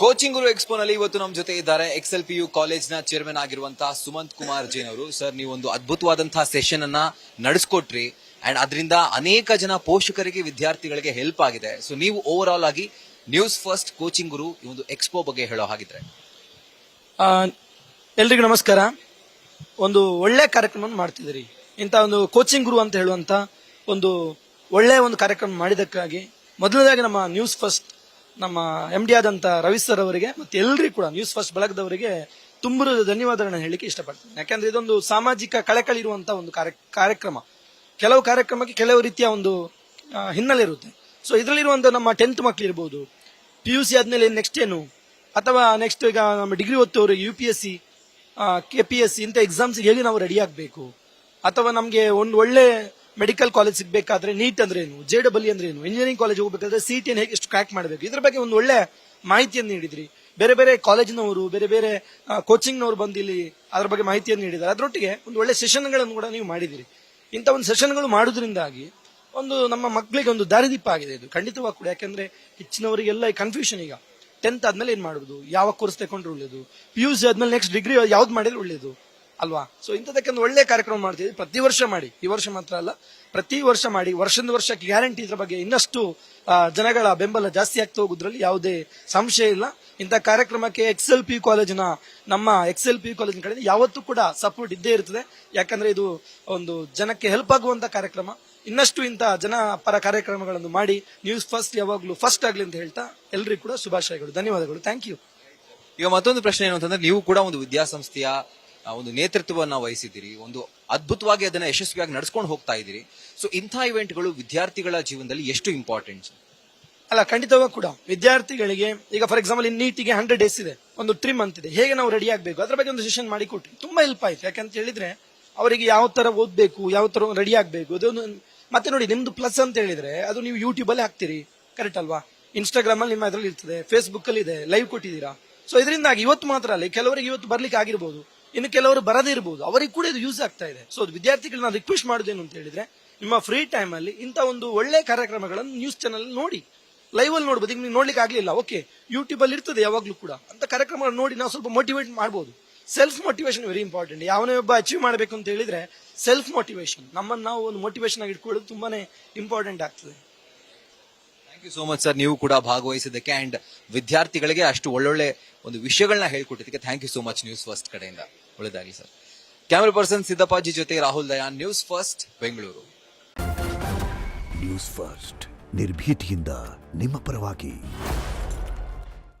Coaching ಗುರು expo ನಲ್ಲಿ ಇವತ್ತು ನಮ್ಮ ಜೊತೆ ಇದ್ದಾರೆ ಎಕ್ಸ್ ಎಲ್ ಪಿ ಯು ಕಾಲೇಜ್ನ ಚೇರ್ಮನ್ ಆಗಿರುವಂತಹ ಸುಮಂತ್ ಕುಮಾರ್ ಜೈನ್ ಅವರು. ಸರ್ ನೀವು ಒಂದು ಅದ್ಭುತವಾದಂತಹ ಸೆಷನ್ ಅನ್ನ ನಡೆಸ್ಕೊಟ್ರಿ. ಅಂಡ್ ಅದರಿಂದ ಅನೇಕ ಜನ ಪೋಷಕರಿಗೆ, ವಿದ್ಯಾರ್ಥಿಗಳಿಗೆ ಹೆಲ್ಪ್ ಆಗಿದೆ. ಸೊ ನೀವು ಓವರ್ ಆಲ್ ಆಗಿ ನ್ಯೂಸ್ ಫಸ್ಟ್ ಕೋಚಿಂಗ್ ಗುರು ಈ ಒಂದು ಎಕ್ಸ್ಪೋ ಬಗ್ಗೆ ಹೇಳೋ ಹಾಗಿದ್ರೆ. ಎಲ್ರಿಗೂ ನಮಸ್ಕಾರ. ಒಂದು ಒಳ್ಳೆ ಕಾರ್ಯಕ್ರಮವನ್ನು ಮಾಡ್ತಿದ್ದೀರಿ. ಇಂಥ ಒಂದು ಕೋಚಿಂಗ್ ಗುರು ಅಂತ ಹೇಳುವಂತ ಒಂದು ಒಳ್ಳೆ ಒಂದು ಕಾರ್ಯಕ್ರಮ ಮಾಡಿದ್ದಕ್ಕಾಗಿ ಮೊದಲನೇದಾಗಿ ನಮ್ಮ ನ್ಯೂಸ್ ಫಸ್ಟ್ ನಮ್ಮ ಎಂ ಡಿ ಆದಂತ ರವಿ ಸರ್ ಅವರಿಗೆ ಮತ್ತೆ ಎಲ್ಲರಿಗೂ ಕೂಡ ನ್ಯೂಸ್ ಫಸ್ಟ್ ಬಳಗದವರಿಗೆ ತುಂಬು ಧನ್ಯವಾದಗಳನ್ನ ಹೇಳಲಿಕ್ಕೆ ಇಷ್ಟಪಡ್ತೀನಿ. ಯಾಕಂದ್ರೆ ಇದೊಂದು ಸಾಮಾಜಿಕ ಕಳಕಳಿ ಇರುವಂತ ಒಂದು ಕಾರ್ಯ- ಕಾರ್ಯಕ್ರಮ. ಕೆಲವು ಕಾರ್ಯಕ್ರಮಕ್ಕೆ ಕೆಲವು ರೀತಿಯ ಒಂದು ಹಿನ್ನೆಲೆ ಇರುತ್ತೆ. ಸೊ ಇದರಲ್ಲಿರುವಂತ ನಮ್ಮ ಟೆಂತ್ ಮಕ್ಳು ಇರ್ಬೋದು ಪಿ ಯು ಸಿ ಆದ್ಮೇಲೆ ನೆಕ್ಸ್ಟ್ ಏನು, ಅಥವಾ ನೆಕ್ಸ್ಟ್ ಈಗ ನಮ್ಮ degree ಓದ್ತವರು U P S C K P S C ಇಂಥ ಎಕ್ಸಾಮ್ಸ್ ಹೇಗೆ ನಾವು ರೆಡಿ ಆಗಬೇಕು. ಅಥವಾ ನಮಗೆ ಒಂದು ಒಳ್ಳೆ ಮೆಡಿಕಲ್ ಕಾಲೇಜ್ ಸಿಗಬೇಕಾದ್ರೆ ನೀಟ್ ಅಂದ್ರೆ ಏನು? ಜೆ ಡಬಲ್ ಅಂದ್ರೆ ಏನು? ಇಂಜಿನಿಯರಿಂಗ್ ಕಾಲೇಜ್ ಹೋಗಬೇಕಾದ್ರೆ ಸಿ ಟಿ ಹೇಗೆ ಎಷ್ಟು ಕ್ರ್ಯಾಕ್ ಮಾಡಬೇಕು? ಇದ್ರ ಬಗ್ಗೆ ಒಂದು ಒಳ್ಳೆ ಮಾಹಿತಿಯನ್ನು ನೀಡಿದ್ರಿ. ಬೇರೆ ಬೇರೆ ಕಾಲೇಜಿನವರು, ಬೇರೆ ಬೇರೆ ಕೋಚಿಂಗ್ನವರು ಬಂದು ಇಲ್ಲಿ ಅದ್ರ ಬಗ್ಗೆ ಮಾಹಿತಿಯನ್ನು ನೀಡಿದ್ದಾರೆ. ಅದರೊಟ್ಟಿಗೆ ಒಂದು ಒಳ್ಳೆ ಸೆಷನ್ಗಳನ್ನು ಕೂಡ ನೀವು ಮಾಡಿದಿರಿ. ಇಂಥ ಒಂದು ಸೆಷನ್ಗಳು ಮಾಡೋದ್ರಿಂದಾಗಿ ಒಂದು ನಮ್ಮ ಮಕ್ಕಳಿಗೆ ಒಂದು ದಾರಿದೀಪ ಆಗಿದೆ ಇದು. ಖಂಡಿತವಾಗಿ ಕೂಡ. ಯಾಕಂದ್ರೆ ಹೆಚ್ಚಿನವರಿಗೆಲ್ಲ ಕನ್ಫ್ಯೂಷನ್ ಈಗ. ಟೆಂತ್ ಆದ್ಮೇಲೆ ಏನ್ ಮಾಡುದು ಯಾವ ಕೋರ್ಸ್ ತಗೊಂಡ್ರೆ ಒಳ್ಳೇದು? ಪಿ ಯು ಸಿ ಆದ್ಮೇಲೆ ನೆಕ್ಸ್ಟ್ ಡಿಗ್ರಿ ಯಾವ್ದು ಮಾಡಿದ್ರೆ ಒಳ್ಳೇದು? ಅಲ್ವಾ? ಸೊ ಇಂಥದಕ್ಕೆ ಒಂದು ಒಳ್ಳೆ ಕಾರ್ಯಕ್ರಮ ಮಾಡ್ತೀವಿ ಪ್ರತಿ ವರ್ಷ ಮಾಡಿ. ಈ ವರ್ಷ ಮಾತ್ರ ಅಲ್ಲ. ಪ್ರತಿ ವರ್ಷ ಮಾಡಿ. ವರ್ಷದ ವರ್ಷಕ್ಕೆ ಗ್ಯಾರಂಟಿ ಇದ್ರ ಬಗ್ಗೆ ಇನ್ನಷ್ಟು ಜನಗಳ ಬೆಂಬಲ ಜಾಸ್ತಿ ಆಗ್ತಾ ಹೋಗೋದ್ರಲ್ಲಿ ಯಾವುದೇ ಸಂಶಯ ಇಲ್ಲ. ಇಂಥ ಕಾರ್ಯಕ್ರಮಕ್ಕೆ ಎಕ್ಸ್ ಎಲ್ ಪಿ ಕಾಲೇಜಿನ ನಮ್ಮ ಎಕ್ಸ್ ಎಲ್ ಪಿ ಕಾಲೇಜಿನ ಕಡೆಯಿಂದ ಯಾವತ್ತೂ ಕೂಡ ಸಪೋರ್ಟ್ ಇದ್ದೇ ಇರ್ತದೆ. ಯಾಕಂದ್ರೆ ಇದು ಒಂದು ಜನಕ್ಕೆ ಹೆಲ್ಪ್ ಆಗುವಂತ ಕಾರ್ಯಕ್ರಮ. ಇನ್ನಷ್ಟು ಇಂಥ ಜನಪರ ಕಾರ್ಯಕ್ರಮಗಳನ್ನು ಮಾಡಿ ನ್ಯೂಸ್ ಫಸ್ಟ್ ಯಾವಾಗಲೂ ಫಸ್ಟ್ ಆಗಲಿ ಅಂತ ಹೇಳ್ತಾ ಎಲ್ರಿಗೂ ಕೂಡ ಶುಭಾಶಯಗಳು, ಧನ್ಯವಾದಗಳು. ಥ್ಯಾಂಕ್ ಯು ಈಗ ಮತ್ತೊಂದು ಪ್ರಶ್ನೆ ಏನು ಅಂತಂದ್ರೆ, ನೀವು ಕೂಡ ಒಂದು ವಿದ್ಯಾಸಂಸ್ಥೆಯ ಒಂದು ನೇತೃತ್ವವನ್ನು ವಹಿಸಿದ್ದೀರಿ, ಒಂದು ಅದ್ಭುತವಾಗಿ ಅದನ್ನ ಯಶಸ್ವಿಯಾಗಿ ನಡೆಸ್ಕೊಂಡು ಹೋಗ್ತಾ ಇದ್ದೀರಿ. ಸೊ ಇಂಥ ಇವೆಂಟ್ಗಳು ವಿದ್ಯಾರ್ಥಿಗಳ ಜೀವನದಲ್ಲಿ ಎಷ್ಟು ಇಂಪಾರ್ಟೆಂಟ್ ಅಲ್ಲ ಖಂಡಿತವಾಗ ಕೂಡ. ವಿದ್ಯಾರ್ಥಿಗಳಿಗೆ, ಈಗ ಫಾರ್ ಎಕ್ಸಾಂಪಲ್ ಇನ್ ನೀಟಿಗೆ ಹಂಡ್ರೆಡ್ ಡೇಸ್ ಇದೆ. ಒಂದು ಟ್ರಿಮ್ ಮಂತ್ ಇದೆ. ಹೇಗೆ ನಾವು ರೆಡಿ ಆಗಬೇಕು? ಅದ್ರ ಬಗ್ಗೆ ಒಂದು ಸೆಷನ್ ಮಾಡಿ ತುಂಬ ತುಂಬಾ ಹೆಲ್ಪ್ ಆಯ್ತು. ಯಾಕಂತ ಹೇಳಿದ್ರೆ, ಅವರಿಗೆ ಯಾವ ತರ ಓದ್ಬೇಕು, ಯಾವ ತರ ರೆಡಿ ಆಗಬೇಕು, ಅದೊಂದು ಮತ್ತೆ ನೋಡಿ, ನಿಮ್ದು ಪ್ಲಸ್ ಅಂತ ಹೇಳಿದ್ರೆ, ಅದು ನೀವು ಯೂಟ್ಯೂಬ್ ಅಲ್ಲಿ ಹಾಕ್ತೀರಿ. ಕರೆಕ್ಟ್ ಅಲ್ವಾ? ಇನ್ಸ್ಟಾಗ್ರಾಮ್ ಅಲ್ಲಿ ನಿಮ್ಮ ಅದರಲ್ಲಿ ಇರ್ತದೆ ಫೇಸ್ಬುಕ್ ಅಲ್ಲಿ ಇದೆ ಲೈವ್ ಕೊಟ್ಟಿದ್ದೀರಾ? ಸೊ ಇದರಿಂದಾಗಿ ಇವತ್ತು ಮಾತ್ರ ಅಲ್ಲಿ ಕೆಲವರಿಗೆ ಇವತ್ತು ಬರ್ಲಿಕ್ಕೆ ಆಗಿರ್ಬೋದು. ಇನ್ನು ಕೆಲವರು ಬರದೇ ಇರಬಹುದು ಅವರಿಗೆ ಕೂಡ ಇದು ಯೂಸ್ ಆಗ್ತಾ ಇದೆ. ಸೊ ವಿದ್ಯಾರ್ಥಿಗಳನ್ನ ರಿಕ್ವೆಸ್ಟ್ ಮಾಡೋದೇನು ಅಂತ ಹೇಳಿದ್ರೆ, ನಿಮ್ಮ ಫ್ರೀ ಟೈಮ್ ಅಲ್ಲಿ ಇಂಥ ಒಂದು ಒಳ್ಳೆ ಕಾರ್ಯಕ್ರಮಗಳನ್ನು ನ್ಯೂಸ್ ಚಾನಲ್ ನೋಡಿ. ಲೈವ್ ಅಲ್ಲಿ ನೋಡ್ಬೋದು. ಈಗ ನೀವು ನೋಡ್ಲಿಕ್ಕೆ ಆಗ್ಲಿಲ್ಲ. ಓಕೆ ಯೂಟ್ಯೂಬ್ ಅಲ್ಲಿ ಇರ್ತದೆ ಯಾವಾಗ್ಲೂ ಕೂಡ. ಅಂತ ಕಾರ್ಯಕ್ರಮ ನೋಡಿ ನಾವು ಸ್ವಲ್ಪ ಮೋಟಿವೇಟ್ ಮಾಡಬಹುದು ಸೆಲ್ಫ್ ಮೋಟಿವೇಶನ್ ವೆರಿ ಇಂಪಾರ್ಟೆಂಟ್ ಯಾವನೇ ಒಬ್ಬ ಅಚೀವ್ ಮಾಡಬೇಕು ಅಂತ ಹೇಳಿದ್ರೆ ಸೆಲ್ಫ್ ಮೋಟಿವೇಶನ್ ನಮ್ಮನ್ನು ನಾವು ಒಂದು ಮೋಟಿವೇಶನ್ ಆಗಿ ಇಟ್ಕೊಳ್ಳೋದು ತುಂಬಾನೇ ಇಂಪಾರ್ಟೆಂಟ್ ಆಗ್ತದೆ. Thank you so much sir ನೀವು ಕೂಡ ಭಾಗವಹಿಸಿದ್ದಕ್ಕೆ ಅಂಡ್ ವಿದ್ಯಾರ್ಥಿಗಳಿಗೆ ಅಷ್ಟು ಒಳ್ಳೊಳ್ಳೆ ಒಂದು ವಿಷಯಗಳನ್ನ ಹೇಳ್ಕೊಟ್ಟಿದ್ದಕ್ಕೆ thank you so much news first ಕಡೆಯಿಂದ. ಒಳ್ಳೆದಾಗಲಿ ಸರ್ ಕ್ಯಾಮರಾ ಪರ್ಸನ್ ಸಿದ್ದಪ್ಪಾಜಿ ಜೊತೆ Rahul Dayan news first Bengaluru news first ನಿರ್ಭೀತಿಯಿಂದ ನಿಮ್ಮ ಪರವಾಗಿ.